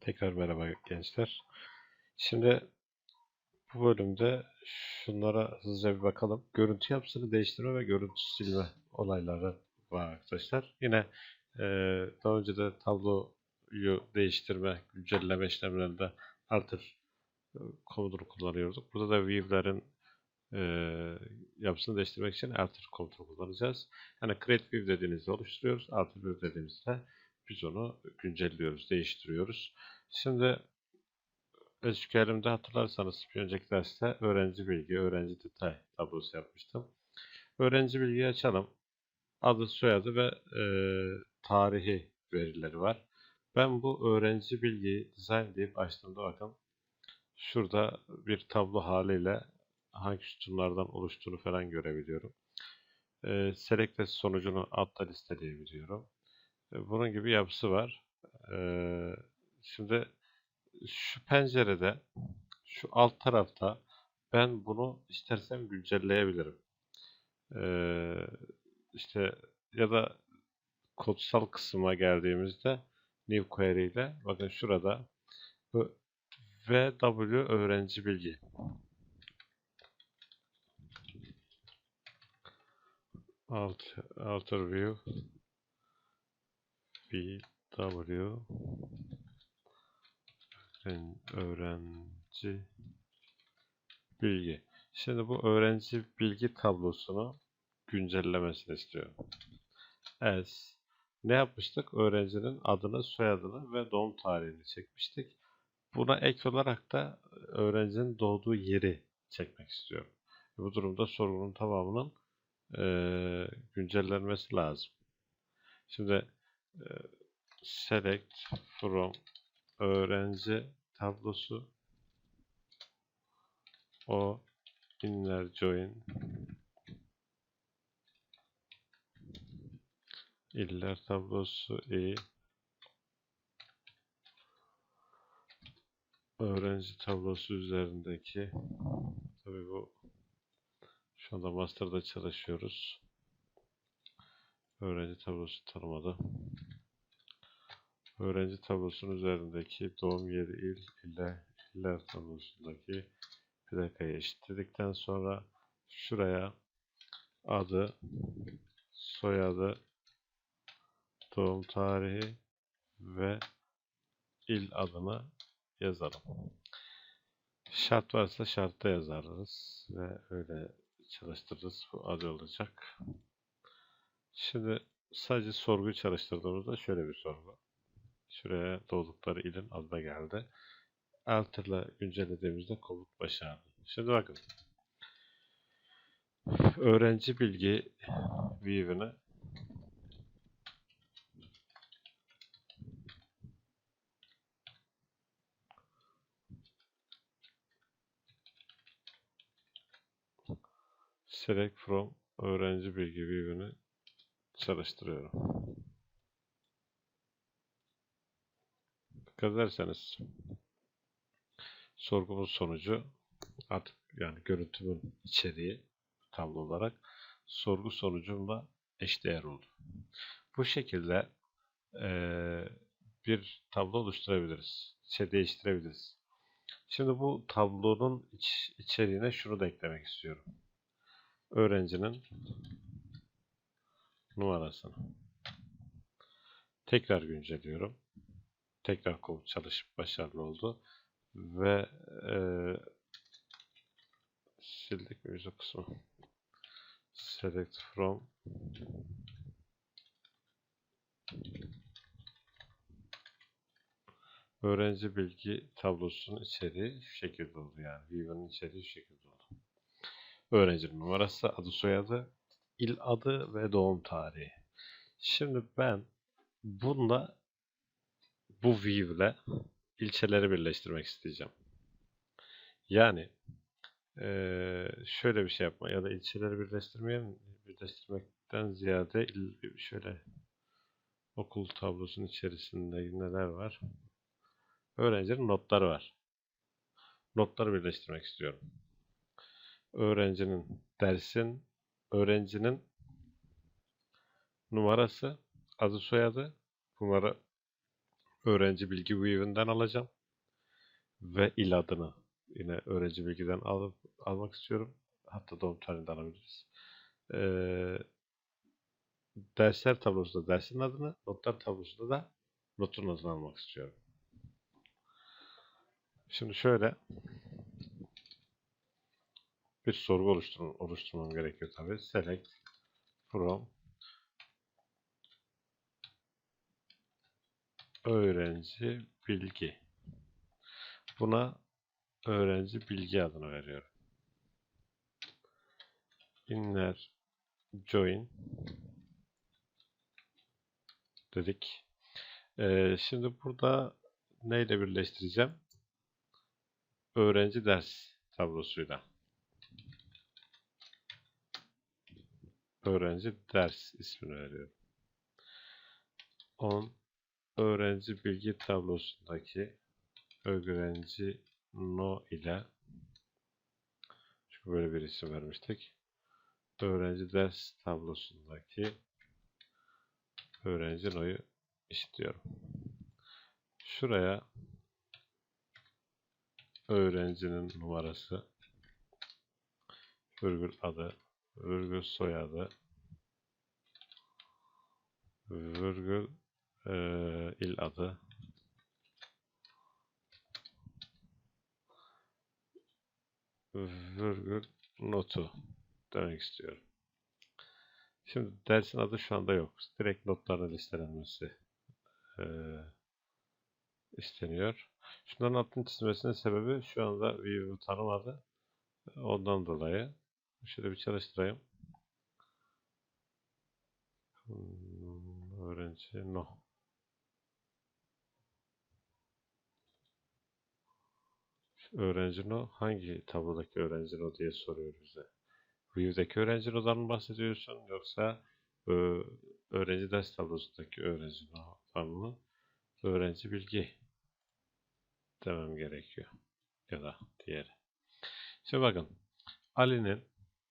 Tekrar merhaba gençler. Şimdi bu bölümde şunlara hızlıca bir bakalım. Görüntü yapısını değiştirme ve görüntü silme olayları var arkadaşlar. Yine e, daha önce de tabloyu değiştirme, güncelleme işlemlerinde alter e, komutunu kullanıyorduk. Burada da view'lerin e, yapısını değiştirmek için alter komutunu kullanacağız. Yani create view dediğinizde oluşturuyoruz. Alter view dediğimizde biz onu güncelliyoruz, değiştiriyoruz. Şimdi SQL'imde hatırlarsanız bir önceki derste öğrenci bilgi, öğrenci detay tablosu yapmıştım. Öğrenci bilgiyi açalım. Adı, soyadı ve e, tarihi verileri var. Ben bu öğrenci bilgiyi design deyip açtığımda bakın şurada bir tablo haliyle hangi sütunlardan oluştuğunu falan görebiliyorum. E, select sonucunu altta listeleyebiliyorum. E, bunun gibi yapısı var. E, şimdi şu pencerede şu alt tarafta ben bunu istersem güncelleyebilirim. Ee, işte ya da kodsal kısma geldiğimizde new query ile bakın şurada VW öğrenci bilgi alt outer view VW öğrenci bilgi. Şimdi bu öğrenci bilgi tablosunu güncellemesini istiyorum. As ne yapmıştık? Öğrencinin adını, soyadını ve doğum tarihini çekmiştik. Buna ek olarak da öğrencinin doğduğu yeri çekmek istiyorum. Bu durumda sorunun tamamının e, güncellenmesi lazım. Şimdi select from öğrenci tablosu. O inner join. İller tablosu i. Öğrenci tablosu üzerindeki. Tabi bu şu anda master'da çalışıyoruz öğrenci tablosu tanımadı öğrenci tablosunun üzerindeki doğum yeri il ile iller tablosundaki plakayı eşitledikten sonra şuraya adı, soyadı, doğum tarihi ve il adını yazalım. Şart varsa şartta yazarız ve öyle çalıştırırız. Bu adı olacak. Şimdi sadece sorguyu çalıştırdığımızda şöyle bir sorgu. Şuraya doğdukları ilin adına geldi. Alter'la güncellediğimizde komut başardı. Şimdi bakın. Öğrenci bilgi view'ini select from öğrenci bilgi view'ini çalıştırıyorum. Dikkat ederseniz sorgumuz sonucu artık yani görüntümün içeriği tablo olarak sorgu sonucumla eşdeğer oldu. Bu şekilde e, bir tablo oluşturabiliriz. Şey değiştirebiliriz. Şimdi bu tablonun iç, içeriğine şunu da eklemek istiyorum. Öğrencinin numarasını. Tekrar güncelliyorum tekrar komut çalışıp başarılı oldu. Ve e, sildik yüzü kısmı? Select from öğrenci bilgi tablosunun içeriği şu şekilde oldu yani. View'nin içeriği şu şekilde oldu. Öğrencinin numarası, adı soyadı, il adı ve doğum tarihi. Şimdi ben bununla bu view ile ilçeleri birleştirmek isteyeceğim. Yani şöyle bir şey yapma ya da ilçeleri birleştirmeyen birleştirmekten ziyade şöyle okul tablosunun içerisinde neler var? Öğrencinin notları var. Notları birleştirmek istiyorum. Öğrencinin dersin, öğrencinin numarası, adı soyadı, bunları öğrenci bilgi view'inden alacağım. Ve il adını yine öğrenci bilgiden alıp almak istiyorum. Hatta doğum tarihini de alabiliriz. Ee, dersler tablosunda dersin adını, notlar tablosunda da notun adını almak istiyorum. Şimdi şöyle bir sorgu oluşturmam, oluşturmam gerekiyor tabii. Select from öğrenci bilgi. Buna öğrenci bilgi adını veriyorum. Inner join dedik. Ee, şimdi burada neyle birleştireceğim? Öğrenci ders tablosuyla. Öğrenci ders ismini veriyorum. On öğrenci bilgi tablosundaki öğrenci no ile çünkü böyle bir isim vermiştik. Öğrenci ders tablosundaki öğrenci no'yu istiyorum. Şuraya öğrencinin numarası, virgül adı, virgül soyadı, virgül eee, il adı, virgül notu demek istiyorum. Şimdi dersin adı şu anda yok. Direkt notların listelenmesi eee, isteniyor. Şunların altını çizmesinin sebebi şu anda view'u tanımadı. Ondan dolayı. Şöyle bir çalıştırayım. Hmm, Öğrenci no. Öğrenci no hangi tablodaki öğrenci no diye soruyor bize. View'deki öğrenci no'dan mı bahsediyorsun yoksa e, öğrenci ders tablosundaki öğrenci no'dan mı? Öğrenci bilgi demem gerekiyor. Ya da diğeri. Şimdi bakın. Ali'nin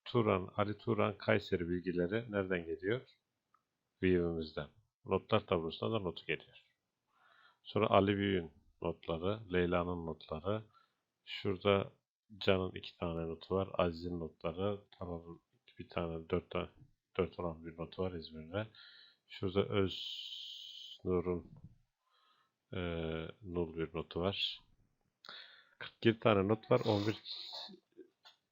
Turan, Ali Turan Kayseri bilgileri nereden geliyor? View'imizden. Notlar tablosuna da notu geliyor. Sonra Ali Büyük'ün notları, Leyla'nın notları. Şurada Can'ın iki tane notu var. Aziz'in notları. Taner'ın bir tane, dört dört olan bir notu var İzmir'de. Şurada Öznur'un eee nul bir notu var. 47 tane not var. 11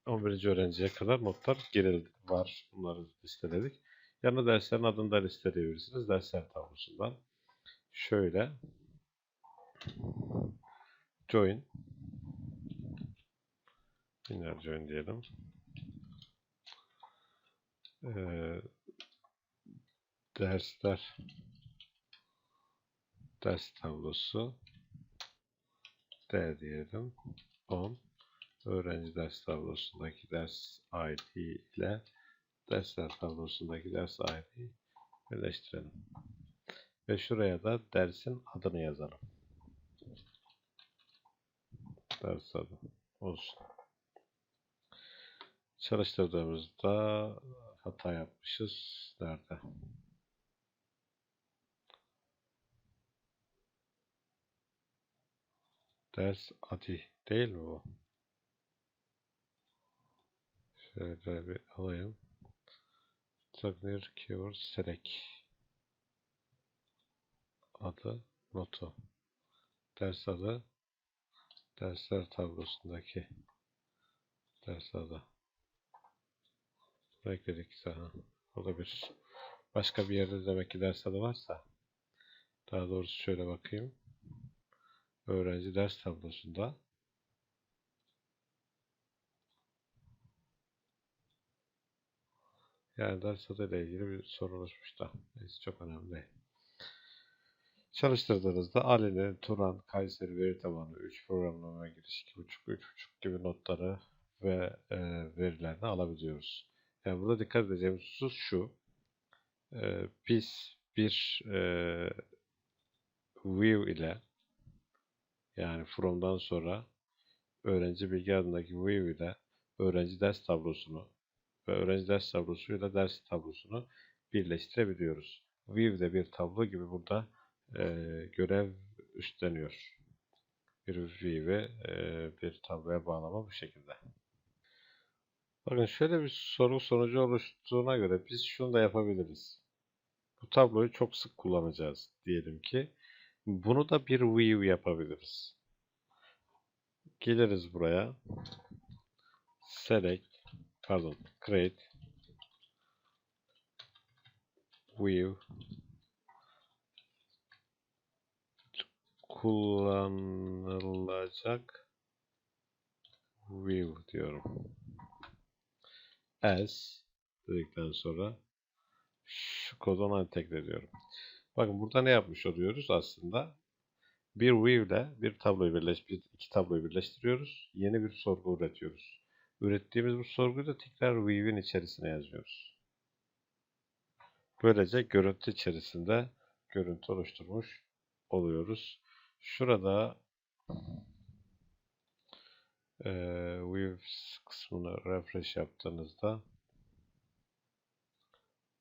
11. öğrenciye kadar notlar girildi var. Bunları listeledik. Yanına derslerin adını da listeleyebilirsiniz. Dersler tablosundan. Şöyle join Inner join diyelim. Ee, dersler ders tablosu D diyelim. 10 öğrenci ders tablosundaki ders ID ile dersler tablosundaki ders ID birleştirelim. Ve şuraya da dersin adını yazalım. Ders adı olsun. Çalıştırdığımızda hata yapmışız. Nerede? Ders adı değil mi bu? Şöyle bir alayım. Tagner keyword select. Adı notu. Ders adı dersler tablosundaki ders adı. Buraya ekledik sana. O da bir başka bir yerde demek ki ders adı varsa daha doğrusu şöyle bakayım. Öğrenci ders tablosunda Yani ders adıyla ilgili bir sorun oluşmuş da. Neyse çok önemli değil. Çalıştırdığınızda Ali'nin Turan, Kayseri veri tabanı 3 programlama giriş 2.5, 3.5 gibi notları ve e, verilerini alabiliyoruz. Yani burada dikkat edeceğimiz husus şu. E, biz bir e, view ile yani from'dan sonra öğrenci bilgi adındaki view ile öğrenci ders tablosunu ve öğrenci ders tablosuyla ders tablosunu birleştirebiliyoruz. View'de bir tablo gibi burada e, görev üstleniyor. Bir view'i e, bir tabloya bağlama bu şekilde. Bakın şöyle bir soru sonucu oluştuğuna göre biz şunu da yapabiliriz. Bu tabloyu çok sık kullanacağız diyelim ki. Bunu da bir view yapabiliriz. Geliriz buraya. Select, pardon, create, view, kullanılacak view diyorum. As dedikten sonra şu kodu entegre ediyorum. Bakın burada ne yapmış oluyoruz aslında? Bir view ile bir tabloyu birleş, bir, iki tabloyu birleştiriyoruz. Yeni bir sorgu üretiyoruz. Ürettiğimiz bu sorguyu da tekrar view'in içerisine yazıyoruz. Böylece görüntü içerisinde görüntü oluşturmuş oluyoruz. Şurada e, views kısmını refresh yaptığınızda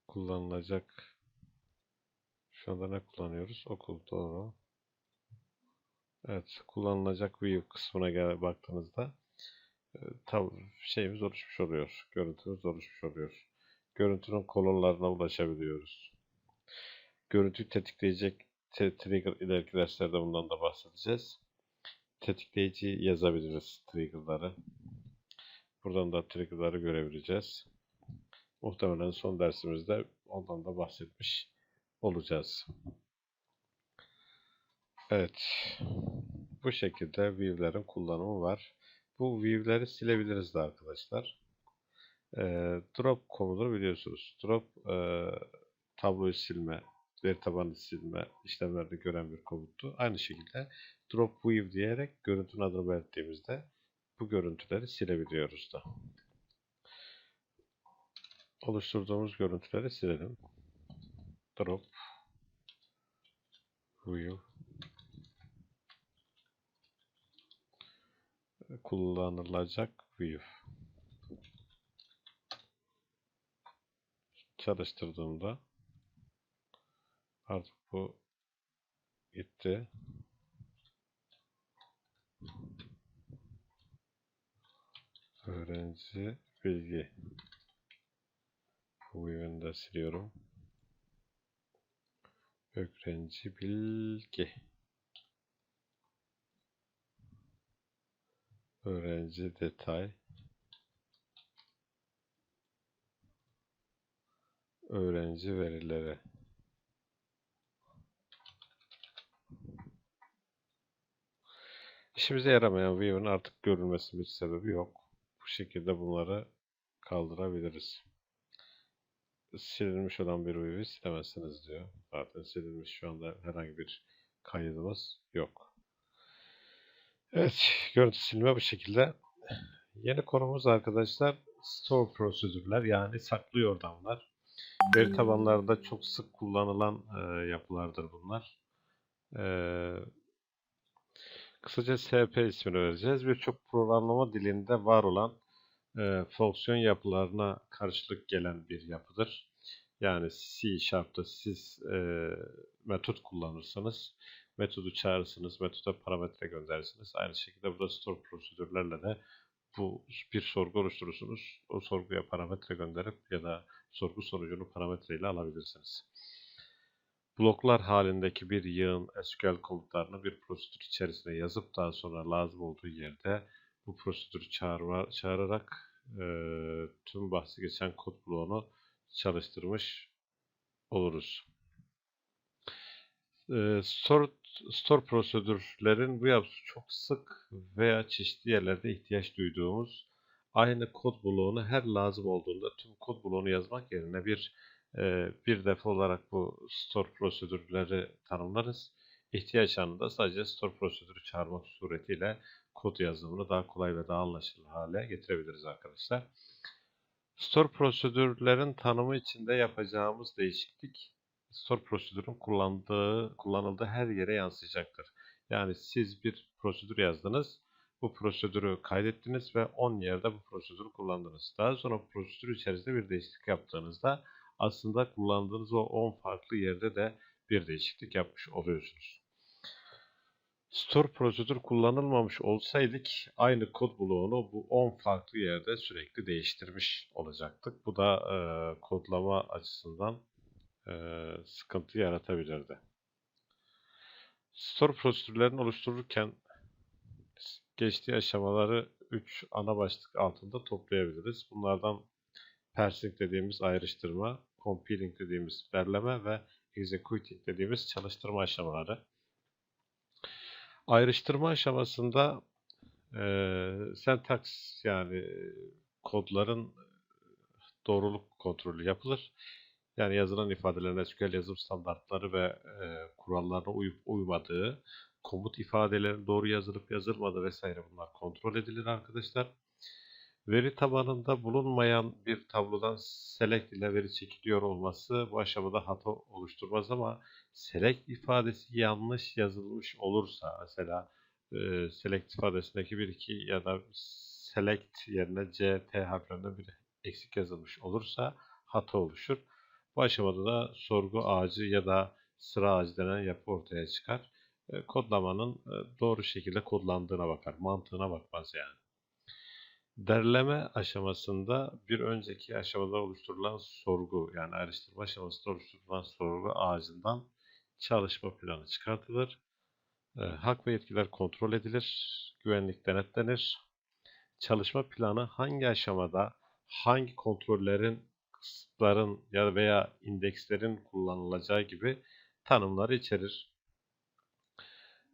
kullanılacak şu anda ne kullanıyoruz? Okul doğru. Evet, kullanılacak view kısmına baktığınızda tab şeyimiz oluşmuş oluyor. Görüntümüz oluşmuş oluyor. Görüntünün kolonlarına ulaşabiliyoruz. Görüntüyü tetikleyecek te trigger ileriki derslerde bundan da bahsedeceğiz. Tetikleyici yazabiliriz trigger'ları. Buradan da trigger'ları görebileceğiz. Muhtemelen son dersimizde ondan da bahsetmiş olacağız. Evet. Bu şekilde view'lerin kullanımı var. Bu view'leri silebiliriz de arkadaşlar. E, drop komutu biliyorsunuz. Drop e, tabloyu silme, veri tabanı silme işlemlerini gören bir komuttu. Aynı şekilde drop view diyerek görüntünün adını belirttiğimizde bu görüntüleri silebiliyoruz da. Oluşturduğumuz görüntüleri silelim. Drop view kullanılacak view çalıştırdığımda artık bu gitti. Öğrenci bilgi bu view'ini de siliyorum. Öğrenci bilgi öğrenci detay öğrenci verileri İşimize yaramayan view'un artık görülmesinin bir sebebi yok. Bu şekilde bunları kaldırabiliriz. Silinmiş olan bir view'u silemezsiniz diyor. Zaten silinmiş şu anda herhangi bir kaydımız yok. Evet, görüntü silme bu şekilde. Yeni konumuz arkadaşlar store prosedürler yani saklı yordamlar. Veri tabanlarında çok sık kullanılan e, yapılardır bunlar. E, kısaca SP ismini vereceğiz. Birçok programlama dilinde var olan e, fonksiyon yapılarına karşılık gelen bir yapıdır. Yani C Sharp'ta siz e, metot kullanırsanız metodu çağırırsınız, metoda parametre gönderirsiniz. Aynı şekilde burada store prosedürlerle de bu bir sorgu oluşturursunuz. O sorguya parametre gönderip ya da sorgu sonucunu parametre ile alabilirsiniz. Bloklar halindeki bir yığın SQL komutlarını bir prosedür içerisine yazıp daha sonra lazım olduğu yerde bu prosedürü çağır, çağırarak e, tüm bahsi geçen kod bloğunu çalıştırmış oluruz. E, store, store prosedürlerin bu yapısı çok sık veya çeşitli yerlerde ihtiyaç duyduğumuz aynı kod bloğunu her lazım olduğunda tüm kod bloğunu yazmak yerine bir e, bir defa olarak bu store prosedürleri tanımlarız. İhtiyaç anında sadece store prosedürü çağırmak suretiyle kod yazımını daha kolay ve daha anlaşılır hale getirebiliriz arkadaşlar. Store prosedürlerin tanımı içinde yapacağımız değişiklik store prosedürün kullandığı, kullanıldığı her yere yansıyacaktır. Yani siz bir prosedür yazdınız, bu prosedürü kaydettiniz ve 10 yerde bu prosedürü kullandınız. Daha sonra prosedür içerisinde bir değişiklik yaptığınızda aslında kullandığınız o 10 farklı yerde de bir değişiklik yapmış oluyorsunuz. Store prosedür kullanılmamış olsaydık aynı kod bloğunu bu 10 farklı yerde sürekli değiştirmiş olacaktık. Bu da e, kodlama açısından sıkıntı yaratabilirdi. Store prosedürlerini oluştururken geçtiği aşamaları 3 ana başlık altında toplayabiliriz. Bunlardan parsing dediğimiz ayrıştırma, compiling dediğimiz derleme ve executing dediğimiz çalıştırma aşamaları. Ayrıştırma aşamasında e, syntax yani kodların doğruluk kontrolü yapılır. Yani yazılan ifadelerin SQL yazım standartları ve e, kurallarına uyup uymadığı, komut ifadelerin doğru yazılıp yazılmadığı vesaire bunlar kontrol edilir arkadaşlar. Veri tabanında bulunmayan bir tablodan select ile veri çekiliyor olması bu aşamada hata oluşturmaz ama select ifadesi yanlış yazılmış olursa mesela e, select ifadesindeki bir iki ya da select yerine c, t harflerinden bir eksik yazılmış olursa hata oluşur. Bu aşamada da sorgu ağacı ya da sıra ağacı denen yapı ortaya çıkar. E, kodlamanın e, doğru şekilde kodlandığına bakar. Mantığına bakmaz yani. Derleme aşamasında bir önceki aşamada oluşturulan sorgu yani ayrıştırma aşamasında oluşturulan sorgu ağacından çalışma planı çıkartılır. E, hak ve yetkiler kontrol edilir. Güvenlik denetlenir. Çalışma planı hangi aşamada hangi kontrollerin, kısıtların ya veya indekslerin kullanılacağı gibi tanımları içerir.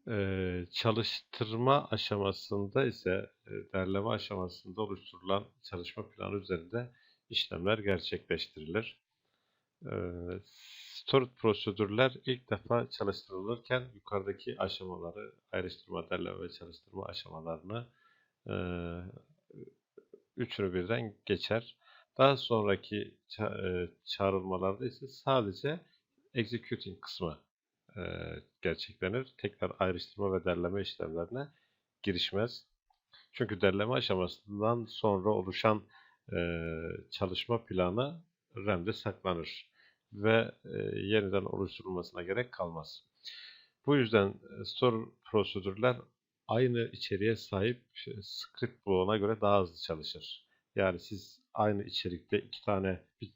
Ee, çalıştırma aşamasında ise derleme aşamasında oluşturulan çalışma planı üzerinde işlemler gerçekleştirilir. Ee, stored prosedürler ilk defa çalıştırılırken yukarıdaki aşamaları ayrıştırma, derleme ve çalıştırma aşamalarını e, üçünü birden geçer. Daha sonraki e, çağrılmalarda ise sadece executing kısmı e, gerçeklenir. Tekrar ayrıştırma ve derleme işlemlerine girişmez. Çünkü derleme aşamasından sonra oluşan e, çalışma planı RAM'de saklanır ve yeniden oluşturulmasına gerek kalmaz. Bu yüzden store prosedürler aynı içeriğe sahip script bloğuna göre daha hızlı çalışır. Yani siz aynı içerikte iki tane bir,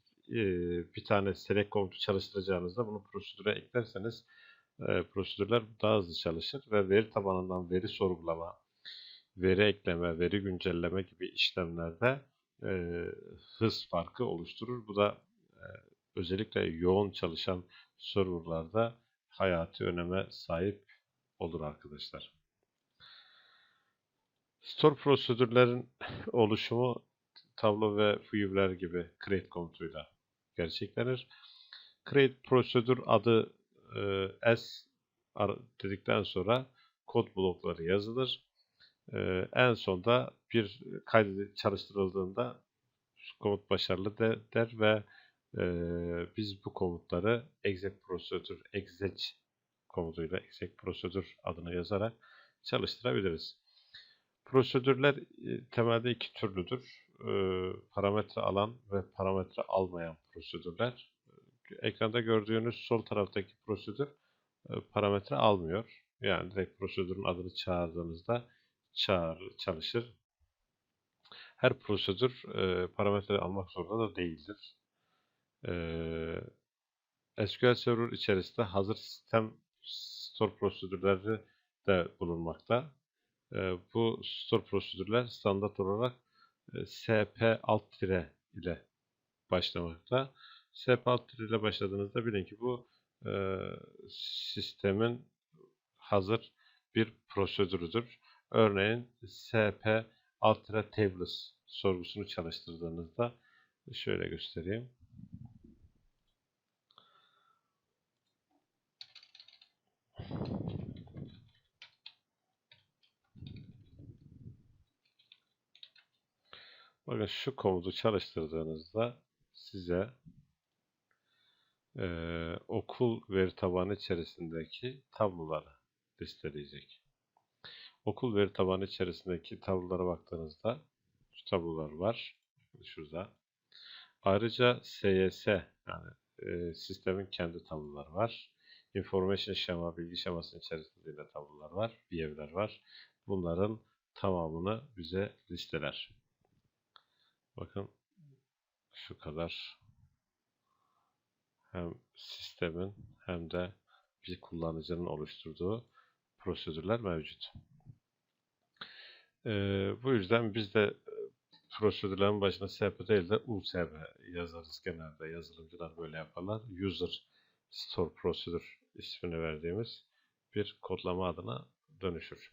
bir tane select komutu çalıştıracağınızda bunu prosedüre eklerseniz e, prosedürler daha hızlı çalışır ve veri tabanından veri sorgulama, veri ekleme, veri güncelleme gibi işlemlerde e, hız farkı oluşturur. Bu da e, özellikle yoğun çalışan serverlarda hayati öneme sahip olur arkadaşlar. Store prosedürlerin oluşumu tablo ve view'ler gibi create komutuyla gerçeklenir. Create prosedür adı e, S dedikten sonra kod blokları yazılır. E, en sonda bir kaydı çalıştırıldığında komut başarılı de, der ve e, biz bu komutları exec prosedür, exec komutuyla exec prosedür adını yazarak çalıştırabiliriz. Prosedürler e, temelde iki türlüdür. E, parametre alan ve parametre almayan prosedürler ekranda gördüğünüz sol taraftaki prosedür e, parametre almıyor. Yani direkt prosedürün adını çağırdığınızda çağır, çalışır. Her prosedür e, parametre almak zorunda da değildir. E, SQL Server içerisinde hazır sistem store prosedürleri de bulunmakta. E, bu store prosedürler standart olarak e, SP alt tire ile başlamakta. SPALT ile başladığınızda bilin ki bu e, sistemin hazır bir prosedürüdür. Örneğin SP Ultra Tables sorgusunu çalıştırdığınızda şöyle göstereyim. Bakın şu komutu çalıştırdığınızda size e, okul veri tabanı içerisindeki tabloları listeleyecek. Okul veri tabanı içerisindeki tablolara baktığınızda şu tablolar var. Şurada. Ayrıca SYS yani e, sistemin kendi tabloları var. information şema, bilgi şemasının içerisinde yine tablolar var, view'ler var. Bunların tamamını bize listeler. Bakın şu kadar hem sistemin hem de bir kullanıcının oluşturduğu prosedürler mevcut. Ee, bu yüzden biz de e, prosedürlerin başına SP değil de USP yazarız genelde. Yazılımcılar böyle yaparlar. User Store Procedure ismini verdiğimiz bir kodlama adına dönüşür.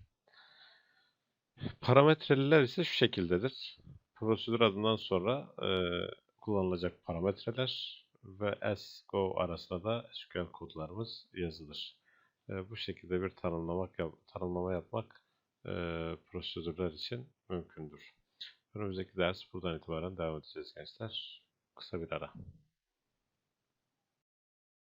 Parametreliler ise şu şekildedir. Prosedür adından sonra e, kullanılacak parametreler ve as-go arasında da SQL kodlarımız yazılır. E, bu şekilde bir tanımlamak yap- tanımlama yapmak e, prosedürler için mümkündür. Önümüzdeki ders buradan itibaren devam edeceğiz gençler. Kısa bir ara.